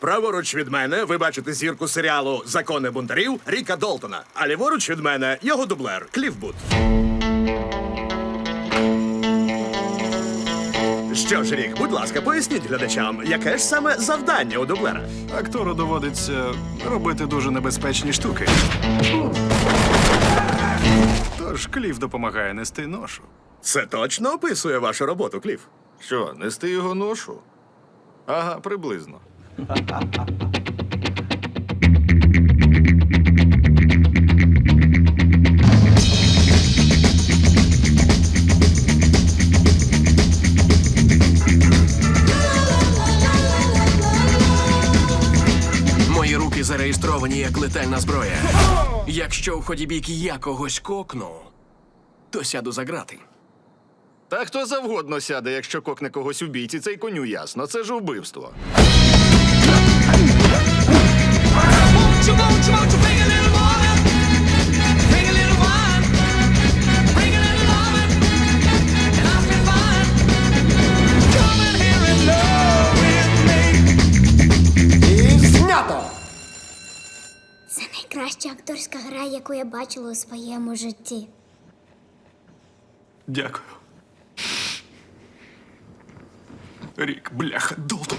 Праворуч від мене ви бачите зірку серіалу Закони бунтарів Ріка Долтона. А ліворуч від мене його дублер Кліф Бут. Що ж, Рік, будь ласка, поясніть глядачам, яке ж саме завдання у дублера? Актору доводиться робити дуже небезпечні штуки. Тож Кліф допомагає нести ношу. Це точно описує вашу роботу, Кліф. Що, нести його ношу? Ага, приблизно. Мої руки зареєстровані як летальна зброя. Якщо в ході бійки я когось кокну, то сяду за грати. Та хто завгодно сяде, якщо кокне когось у бійці, цей коню ясно. Це ж вбивство. Це найкраща акторська гра, яку я бачила у своєму житті. Дякую. Рік, бляха, Долтон.